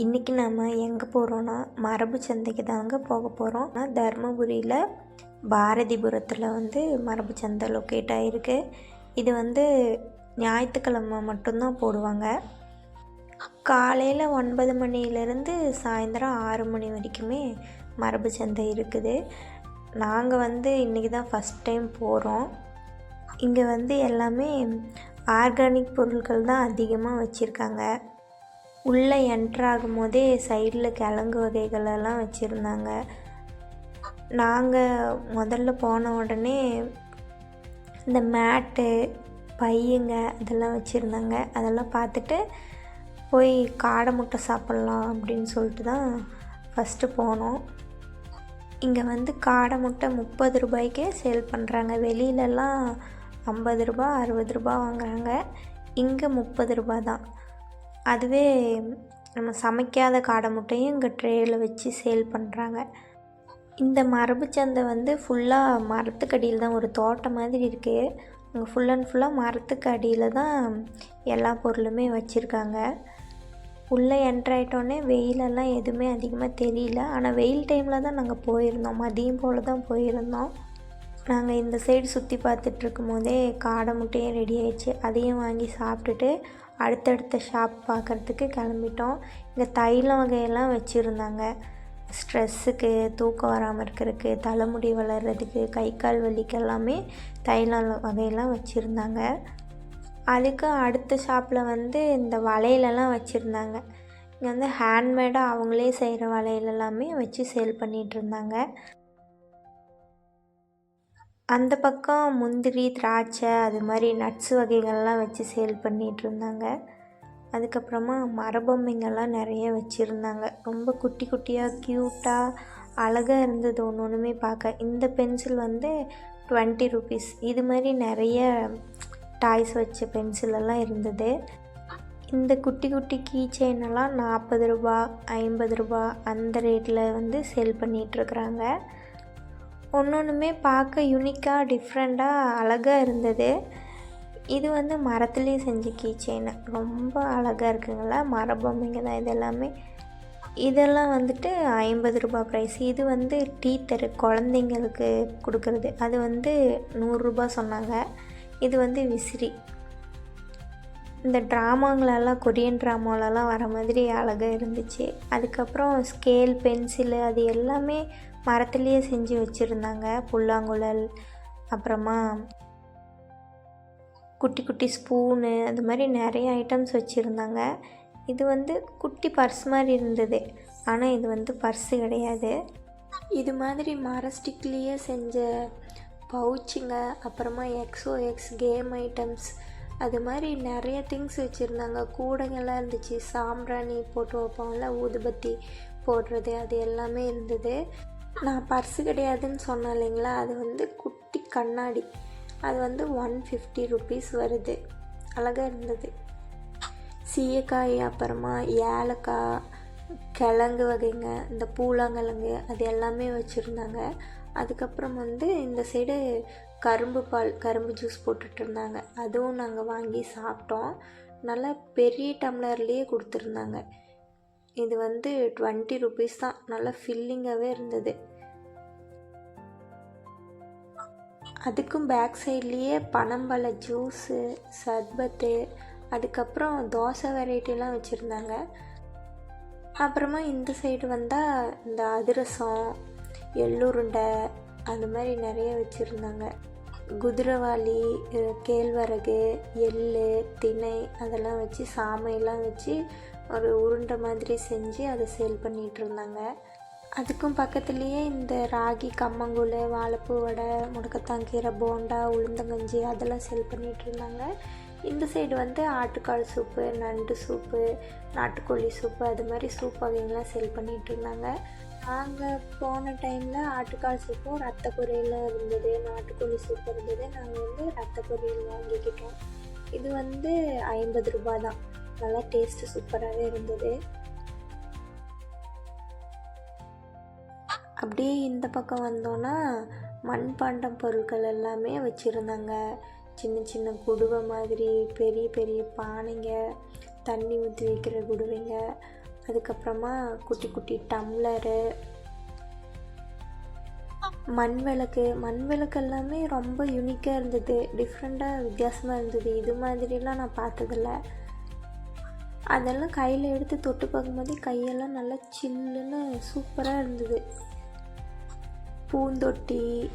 இன்றைக்கி நம்ம எங்கே போகிறோன்னா மரபு சந்தைக்கு தாங்க போக போகிறோம் ஆனால் தருமபுரியில் பாரதிபுரத்தில் வந்து மரபு சந்தை லொக்கேட் ஆகிருக்கு இது வந்து ஞாயிற்றுக்கிழமை மட்டும்தான் போடுவாங்க. காலையில் ஒன்பது மணிலேருந்து சாயந்தரம் ஆறு மணி வரைக்குமே மரபு சந்தை இருக்குது. நாங்கள் வந்து இன்றைக்கி தான் ஃபஸ்ட் டைம் போகிறோம் இங்கே வந்து எல்லாமே ஆர்கானிக் பொருட்கள் தான் அதிகமாக வச்சுருக்காங்க. உள்ளே என்ட்ரு போதே சைடில் கிழங்கு வகைகளெல்லாம் வச்சுருந்தாங்க. நாங்கள் முதல்ல போன உடனே இந்த மேட்டு பையுங்க அதெல்லாம் வச்சுருந்தாங்க. அதெல்லாம் பார்த்துட்டு போய் காடை முட்டை சாப்பிட்லாம் அப்படின்னு சொல்லிட்டு தான் ஃபஸ்ட்டு போனோம். இங்கே வந்து காடை முட்டை முப்பது ரூபாய்க்கே சேல் பண்ணுறாங்க வெளியிலலாம் ஐம்பது ரூபா அறுபது ரூபா வாங்குறாங்க. இங்கே முப்பது ரூபா தான். அதுவே நம்ம சமைக்காத காடை முட்டையும் இங்கே ட்ரேயில் வச்சு சேல் பண்ணுறாங்க இந்த மரபு சந்தை வந்து ஃபுல்லாக மரத்துக்கு அடியில் தான் ஒரு தோட்டம் மாதிரி இருக்குது அங்கே ஃபுல் அண்ட் ஃபுல்லாக மரத்துக்கு அடியில் தான் எல்லா பொருளுமே வச்சுருக்காங்க. உள்ளே என்ட்ராயிட்டோடனே வெயிலெல்லாம் எதுவுமே அதிகமாக தெரியல. ஆனால் வெயில் டைமில் தான் நாங்கள் போயிருந்தோம். மதியம் போல் தான் போயிருந்தோம். நாங்கள் இந்த சைடு சுற்றி பார்த்துட்ருக்கும் போதே காடை முட்டையும் ரெடி ஆயிடுச்சு. அதையும் வாங்கி சாப்பிட்டுட்டு அடுத்தடுத்த ஷாப் பார்க்குறதுக்கு கிளம்பிட்டோம். இங்கே தைலம் வகையெல்லாம் வச்சுருந்தாங்க. ஸ்ட்ரெஸ்ஸுக்கு தூக்கம் வராமல் இருக்கிறதுக்கு தலைமுடி வளர்கிறதுக்கு கை கால் வலிக்கு எல்லாமே தைலம் வகையெல்லாம் வச்சுருந்தாங்க. அதுக்கு அடுத்த ஷாப்பில் வந்து இந்த வளையலெல்லாம் வச்சுருந்தாங்க. இங்கே வந்து ஹேண்ட்மேடாக அவங்களே செய்கிற வளையல் எல்லாமே வச்சு சேல் பண்ணிகிட்டு இருந்தாங்க. அந்த பக்கம் முந்திரி திராட்சை அது மாதிரி நட்ஸ் வகைகள்லாம் வச்சு சேல் பண்ணிகிட்டு இருந்தாங்க. அதுக்கப்புறமா மரபொம்மைங்கள்லாம் நிறைய வச்சுருந்தாங்க. ரொம்ப குட்டி குட்டியாக க்யூட்டாக அழகாக இருந்தது ஒன்று ஒன்றுமே பார்க்க. இந்த பென்சில் வந்து டுவெண்ட்டி ருபீஸ் இது மாதிரி நிறைய டாய்ஸ் வச்ச பென்சில் எல்லாம் இருந்தது. இந்த குட்டி குட்டி கீ செயினெல்லாம் நாற்பது ரூபா ஐம்பது ரூபா அந்த ரேட்டில் வந்து சேல் பண்ணிகிட்ருக்குறாங்க ஒன்று ஒன்றுமே பார்க்க யூனிக்காக டிஃப்ரெண்ட்டாக அழகாக இருந்தது. இது வந்து மரத்துலேயே செஞ்ச கீ செயின் ரொம்ப அழகாக இருக்குங்களா? மரபொம்மைங்க தான் இது எல்லாமே. இதெல்லாம் வந்துட்டு ஐம்பது ரூபா ப்ரைஸ் இது வந்து டீத்தரு குழந்தைங்களுக்கு கொடுக்குறது. அது வந்து நூறுரூபா சொன்னாங்க. இது வந்து விசிறி. இந்த ட்ராமாங்களெல்லாம் கொரியன் ட்ராமாவிலலாம் வர மாதிரி அழகாக இருந்துச்சு. அதுக்கப்புறம் ஸ்கேல் பென்சிலு அது எல்லாமே மரத்துலேயே செஞ்சு வச்சுருந்தாங்க. புல்லாங்குழல் அப்புறமா குட்டி குட்டி ஸ்பூனு அது மாதிரி நிறைய ஐட்டம்ஸ் வச்சுருந்தாங்க. இது வந்து குட்டி பர்ஸ் மாதிரி இருந்தது. ஆனால் இது வந்து பர்ஸு கிடையாது. இது மாதிரி மர ஸ்டிக்லேயே செஞ்ச பவுச்சுங்க அப்புறமா எக்ஸோ எக்ஸ் கேம் ஐட்டம்ஸ் அது மாதிரி நிறைய திங்ஸ் வச்சுருந்தாங்க. கூடைங்கள்லாம் இருந்துச்சு. சாம்பிராணி போட்டு வைப்போம்ல ஊதுபத்தி போடுறது அது எல்லாமே இருந்தது. நான் பர்ஸு கிடையாதுன்னு சொன்னேன் இல்லைங்களா? அது வந்து குட்டி கண்ணாடி. அது வந்து ஒன் ஃபிஃப்டி ருபீஸ் வருது. அழகாக இருந்தது. சீயக்காய் அப்புறமா ஏலக்காய் கிழங்கு வகைங்க இந்த பூலாங்கிழங்கு அது எல்லாமே வச்சுருந்தாங்க. அதுக்கப்புறம் வந்து இந்த சைடு கரும்பு பால் கரும்பு ஜூஸ் போட்டுட்ருந்தாங்க அதுவும் நாங்கள் வாங்கி சாப்பிட்டோம். நல்லா பெரிய டம்ளர்லேயே கொடுத்துருந்தாங்க. இது வந்து டுவெண்ட்டி ருபீஸ் தான். நல்லா ஃபில்லிங்காகவே இருந்தது. அதுக்கும் பேக் சைட்லேயே பனம்பழ ஜூஸு சர்பத்து அதுக்கப்புறம் தோசை வெரைட்டிலாம் வச்சுருந்தாங்க. அப்புறமா இந்த சைடு வந்தால் இந்த அதிரசம் எள்ளுருண்டை அந்த மாதிரி நிறைய வச்சுருந்தாங்க. குதிரவாளி கேழ்வரகு எள் திணை அதெல்லாம் வச்சு சாமையெல்லாம் வச்சு ஒரு உருண்டை மாதிரி செஞ்சு அதை சேல் பண்ணிகிட்டு இருந்தாங்க. அதுக்கும் பக்கத்துலேயே இந்த ராகி கம்மங்கூழ் வாழைப்பூ வடை முடக்கத்தாங்கீரை போண்டா உளுந்தங்கஞ்சி அதெல்லாம் சேல் பண்ணிகிட்டு இருந்தாங்க. இந்த சைடு வந்து ஆட்டுக்கால் சூப்பு நண்டு சூப்பு நாட்டுக்கோழி சூப்பு அது மாதிரி சூப் வகைங்கள்லாம் சேல் பண்ணிகிட்டு இருந்தாங்க. நாங்கள் போன டைமில் ஆட்டுக்கால் சூப்பும் ரத்த பொரியல் இருந்தது. நாட்டுக்கோழி சூப் இருந்தது. நாங்கள் வந்து ரத்த பொரியல் வாங்கிக்கிட்டோம். இது வந்து ஐம்பது ரூபா தான். நல்லா டேஸ்ட்டு சூப்பராகவே இருந்தது. அப்படியே இந்த பக்கம் வந்தோன்னா மண்பாண்டம் பொருட்கள் எல்லாமே வச்சுருந்தாங்க. சின்ன சின்ன குடுவை மாதிரி பெரிய பெரிய பானைங்க தண்ணி ஊற்றி வைக்கிற குடுவைங்க. அதுக்கப்புறமா குட்டி குட்டி டம்ளரு. மண் விளக்கு மண் விளக்கு எல்லாமே ரொம்ப யூனிக்காக இருந்தது. டிஃப்ரெண்ட்டாக வித்தியாசமாக இருந்தது. இது மாதிரிலாம் நான் பார்த்ததில்ல. அதெல்லாம் கையில் எடுத்து தொட்டு பார்க்கும்போது கையெல்லாம் நல்லா சில்லுன்னு சூப்பராக இருந்தது. பூந்தொட்டி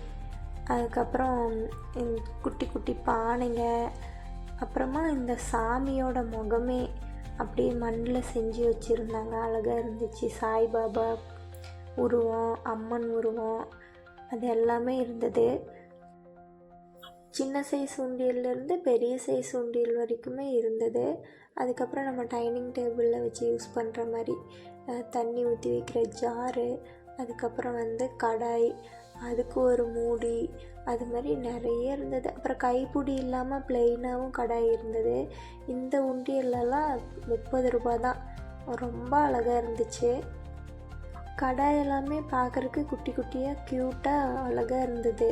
அதுக்கப்புறம் குட்டி குட்டி பானைங்க அப்புறமா இந்த சாமியோட முகமே அப்படியே மண்ணில் செஞ்சு வச்சுருந்தாங்க. அழகாக இருந்துச்சு. சாய்பாபா உருவம் அம்மன் உருவம் அது எல்லாமே இருந்தது. சின்ன சைஸ் உண்டியல்லேருந்து பெரிய சைஸ் உண்டியல் வரைக்குமே இருந்தது. அதுக்கப்புறம் நம்ம டைனிங் டேபிளில் வச்சு யூஸ் பண்ணுற மாதிரி தண்ணி ஊற்றி வைக்கிற ஜாரு அதுக்கப்புறம் வந்து கடாய் அதுக்கு ஒரு மூடி அது மாதிரி நிறைய இருந்தது. அப்புறம் கைப்பிடி இல்லாமல் ப்ளெயினாகவும் கடாய் இருந்தது. இந்த உண்டியல்லலாம் முப்பது ரூபா தான். ரொம்ப அழகாக இருந்துச்சு. கடாய் எல்லாமே பார்க்குறக்கு குட்டி குட்டியாக க்யூட்டாக அழகாக இருந்தது.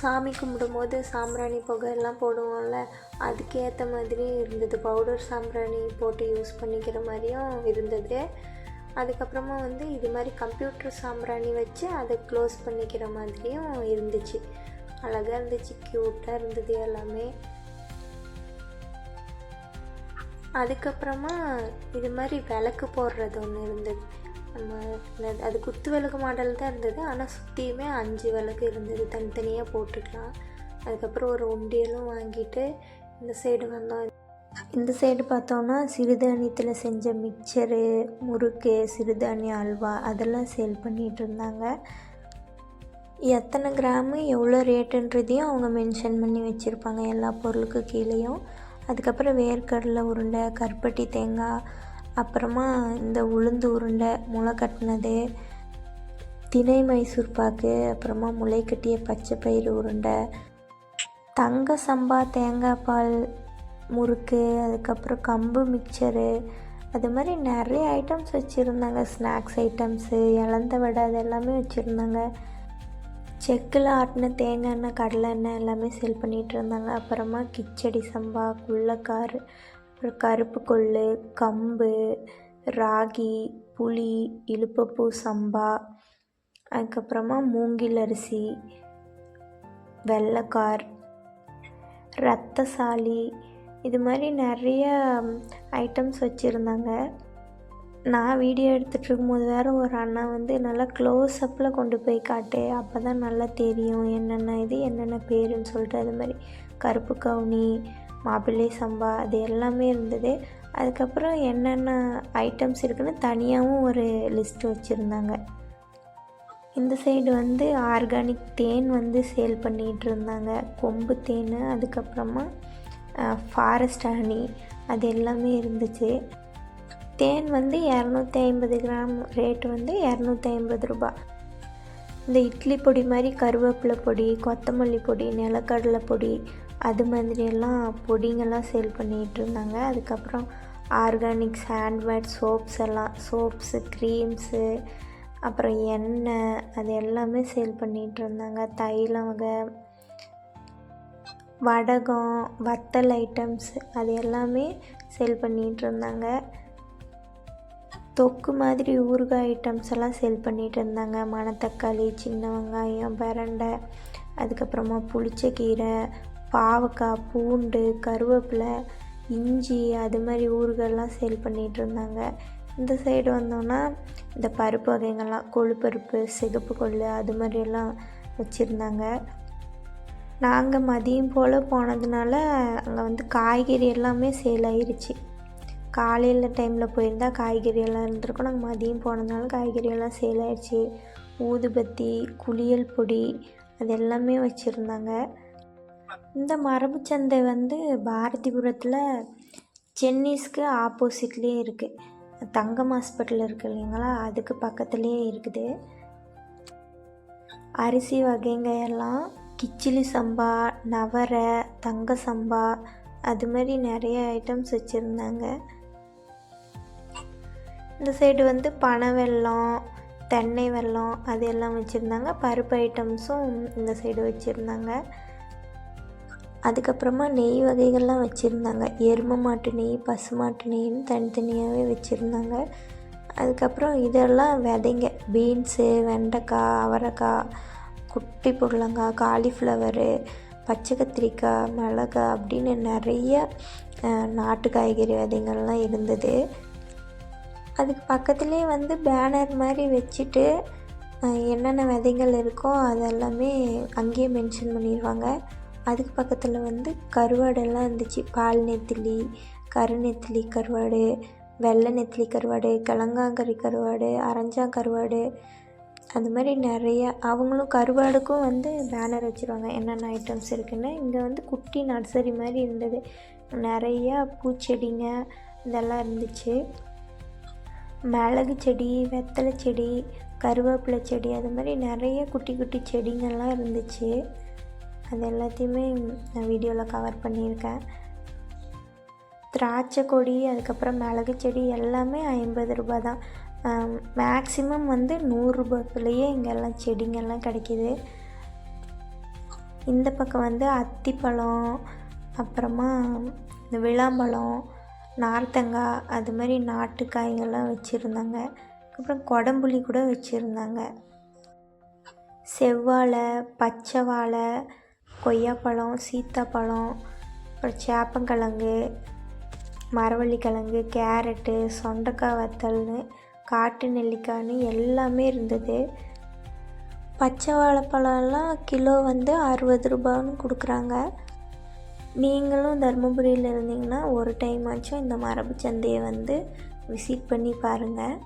சாமி கும்பிடும்போது சாம்பிராணி புகை எல்லாம் போடுவோம்ல அதுக்கேற்ற மாதிரி இருந்தது. பவுடர் சாம்பிராணி போட்டு யூஸ் பண்ணிக்கிற மாதிரியும் இருந்தது. அதுக்கப்புறமா வந்து இது மாதிரி கம்ப்யூட்டர் சாம்பிராணி வச்சு அதை க்ளோஸ் பண்ணிக்கிற மாதிரியும் இருந்துச்சு. அழகாக இருந்துச்சு க்யூட்டாக இருந்தது எல்லாமே. அதுக்கப்புறமா இது மாதிரி விளக்கு போடுறது ஒன்று இருந்தது. நம்ம அது குத்து விளக்கு மாடல் தான் இருந்தது. ஆனால் சுற்றியுமே அஞ்சு விளக்கு இருந்தது. தனித்தனியாக போட்டுக்கலாம். அதுக்கப்புறம் ஒரு உண்டியலும் வாங்கிட்டு இந்த சைடு வந்தோம். இந்த சைடு பார்த்தோன்னா சிறுதானியத்தில் செஞ்ச மிக்சரு முறுக்கு சிறுதானிய அல்வா அதெல்லாம் சேல் பண்ணிகிட்டு இருந்தாங்க. எத்தனை கிராமு எவ்வளோ ரேட்டுன்றதையும் அவங்க மென்ஷன் பண்ணி வச்சுருப்பாங்க எல்லா பொருளுக்கு கீழேயும். அதுக்கப்புறம் வேர்க்கடலை உருண்டை கருப்பட்டி தேங்காய் அப்புறமா இந்த உளுந்து உருண்டை முளை கட்டினது தினை மைசூர் பாக்கு அப்புறமா முளை கட்டிய பச்சை பயிறு உருண்டை தங்க சம்பா தேங்காய் பால் முறுக்கு அதுக்கப்புறம் கம்பு மிக்சரு அது மாதிரி நிறைய ஐட்டம்ஸ் வச்சுருந்தாங்க. ஸ்நாக்ஸ் ஐட்டம்ஸு இலந்த வடை அது எல்லாமே வச்சுருந்தாங்க. செக்கில் ஆட்டின தேங்காய் எண்ணெய் கடலை எண்ணெய் எல்லாமே சேல் பண்ணிகிட்டு இருந்தாங்க. அப்புறமா கிச்சடி சம்பா குள்ளக்கார் அப்புறம் கருப்பு கொள்ளு கம்பு ராகி புளி இழுப்பப்பூ சம்பா அதுக்கப்புறமா மூங்கில் அரிசி வெள்ளைக்கார் ரத்தசாலி இது மாதிரி நிறைய ஐட்டம்ஸ் வச்சுருந்தாங்க. நான் வீடியோ எடுத்துகிட்டு இருக்கும்போது வேறு ஒரு அண்ணா வந்து நல்லா க்ளோஸ் அப்பில் கொண்டு போய் காட்டு அப்போ தான் நல்லா தெரியும் என்னென்ன இது என்னென்ன பேருன்னு சொல்லிட்டு அது மாதிரி கருப்பு கவுனி மாப்பிள்ளை சம்பா அது எல்லாமே இருந்தது. அதுக்கப்புறம் என்னென்ன ஐட்டம்ஸ் இருக்குன்னு தனியாகவும் ஒரு லிஸ்ட் வச்சுருந்தாங்க. இந்த சைடு வந்து ஆர்கானிக் தேன் வந்து சேல் பண்ணிகிட்டு இருந்தாங்க. கொம்பு தேன் அதுக்கப்புறமா ஃபாரஸ்ட் ஹனி அது எல்லாமே இருந்துச்சு. தேன் வந்து இரநூத்தி ஐம்பது கிராம் ரேட் வந்து இரநூத்தி ஐம்பது ரூபா. இந்த இட்லி பொடி மாதிரி கருவேப்பிலை பொடி கொத்தமல்லி பொடி நிலக்கடலை பொடி அது மாதிரியெல்லாம் பொடிங்கெல்லாம் சேல் பண்ணிகிட்டு இருந்தாங்க அதுக்கப்புறம் ஆர்கானிக்ஸ் ஹேண்ட்மேட் சோப்ஸ் எல்லாம் சோப்ஸு க்ரீம்ஸு அப்புறம் எண்ணெய் அது எல்லாமே சேல் பண்ணிகிட்டு இருந்தாங்க தைலம் வகை வடகம் வத்தல் ஐட்டம்ஸ் அது எல்லாமே சேல் பண்ணிகிட்டு இருந்தாங்க தொக்கு மாதிரி ஊறுகாய் ஐட்டம்ஸ் எல்லாம் சேல் பண்ணிகிட்டு இருந்தாங்க மணத்தக்காளி சின்ன வெங்காயம் பரண்டை அதுக்கப்புறமா புளிச்சக்கீரை பாவக்காய் பூண்டு கருவேப்பிலை இஞ்சி அது மாதிரி ஊறுகாயெல்லாம் சேல் பண்ணிகிட்டு இருந்தாங்க. இந்த சைடு வந்தோன்னா இந்த பருப்பு வகைகள்லாம் கொழுப்பருப்பு சிகப்பு கொள்ளு அது மாதிரியெல்லாம் வச்சுருந்தாங்க. நாங்கள் மதியம் போல் போனதுனால அங்கே வந்து காய்கறி எல்லாமே சேல் ஆயிடுச்சு காலையில் டைமில் போயிருந்தால் காய்கறி எல்லாம் இருந்திருக்கும். நாங்கள் மதியம் போனதுனால காய்கறி எல்லாம் சேல் ஆயிடுச்சு ஊதுபத்தி குளியல் பொடி அது எல்லாமே வச்சுருந்தாங்க. இந்த மரபுச்சந்தை வந்து பாரதிபுரத்தில் சென்னிஸ்க்கு ஆப்போசிட்லேயே இருக்குது தங்கம் ஹாஸ்பிட்டல் இருக்கு இல்லைங்களா? அதுக்கு பக்கத்துலேயே இருக்குது. அரிசி வகைங்க எல்லாம் கிச்சிலி சம்பா நவரை தங்க சம்பா அது மாதிரி நிறைய ஐட்டம்ஸ் வச்சுருந்தாங்க. இந்த சைடு வந்து பனை வெல்லம் தென்னை வெல்லம் அது எல்லாம் வச்சுருந்தாங்க. பருப்பு ஐட்டம்ஸும் இந்த சைடு வச்சுருந்தாங்க. அதுக்கப்புறமா நெய் வகைகள்லாம் வச்சுருந்தாங்க. எருமை மாட்டு நெய் பசு மாட்டு நெய்னு தனித்தனியாகவே வச்சுருந்தாங்க. அதுக்கப்புறம் இதெல்லாம் விதைங்க. பீன்ஸு வெண்டைக்காய் அவரைக்காய் குட்டி புடலங்காய் காலிஃப்ளவரு பச்சை கத்திரிக்காய் மிளகாய் அப்படின்னு நிறைய நாட்டு காய்கறி விதைங்கள்லாம் இருந்தது. அதுக்கு பக்கத்துலேயே வந்து பேனர் மாதிரி வச்சுட்டு என்னென்ன விதைகள் இருக்கோ அதெல்லாமே அங்கேயே மென்ஷன் பண்ணிடுவாங்க. அதுக்கு பக்கத்தில் வந்து கருவாடெல்லாம் இருந்துச்சு. பால் நெத்திலி கரு நெத்திலி கருவாடு வெள்ளை நெத்திலி கருவாடு கிழங்காங்கறி கருவாடு அரஞ்சா கருவாடு அது மாதிரி நிறைய அவங்களும் கருவாடுக்கும் வந்து பேனர் வச்சுருவாங்க. என்னென்ன ஐட்டம்ஸ் இருக்குன்னு. இங்கே வந்து குட்டி நர்சரி மாதிரி இருந்தது. நிறையா பூச்செடிங்க இதெல்லாம் இருந்துச்சு. மிளகு செடி வெத்தலை செடி கருவேப்பிலை செடி அது மாதிரி நிறைய குட்டி குட்டி செடிங்கள்லாம் இருந்துச்சு. அது எல்லாத்தையுமே நான் வீடியோவில் கவர் பண்ணியிருக்கேன். திராட்சை கொடி அதுக்கப்புறம் மிளகு செடி எல்லாமே ஐம்பது ரூபா தான் மேக்ஸிமம் வந்து நூறுரூபாக்குள்ளேயே இங்கெல்லாம் செடிங்கெல்லாம் கிடைக்கிது. இந்த பக்கம் வந்து அத்திப்பழம் அப்புறமா இந்த விளாம்பழம் நார்த்தங்காய் அது மாதிரி நாட்டு காய்கள்லாம் வச்சுருந்தாங்க. அப்புறம் குடம்புளி கூட வச்சுருந்தாங்க. செவ்வாழை பச்சை வாழை கொய்யாப்பழம் சீத்தாப்பழம் அப்புறம் சேப்பங்கிழங்கு மரவள்ளிக்கிழங்கு கேரட்டு சொண்டக்காய் வத்தல்னு காட்டு நெல்லிக்காய்னு எல்லாமே இருந்தது. பச்சை வாழைப்பழம்லாம் கிலோ வந்து அறுபது ரூபான்னு கொடுக்குறாங்க. நீங்களும் தருமபுரியில் இருந்தீங்கன்னா ஒரு டைம் ஆச்சும் இந்த மரபு சந்தையை வந்து விசிட் பண்ணி பாருங்கள்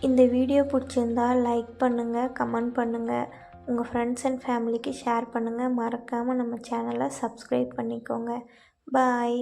இந்த வீடியோ பிடிச்சிருந்தா லைக் பண்ணுங்கள் கமெண்ட் பண்ணுங்கள் உங்கள் ஃப்ரெண்ட்ஸ் அண்ட் ஃபேமிலிக்கு ஷேர் பண்ணுங்கள் மறக்காமல் நம்ம சேனலை சப்ஸ்கிரைப் பண்ணிக்கோங்க. பாய்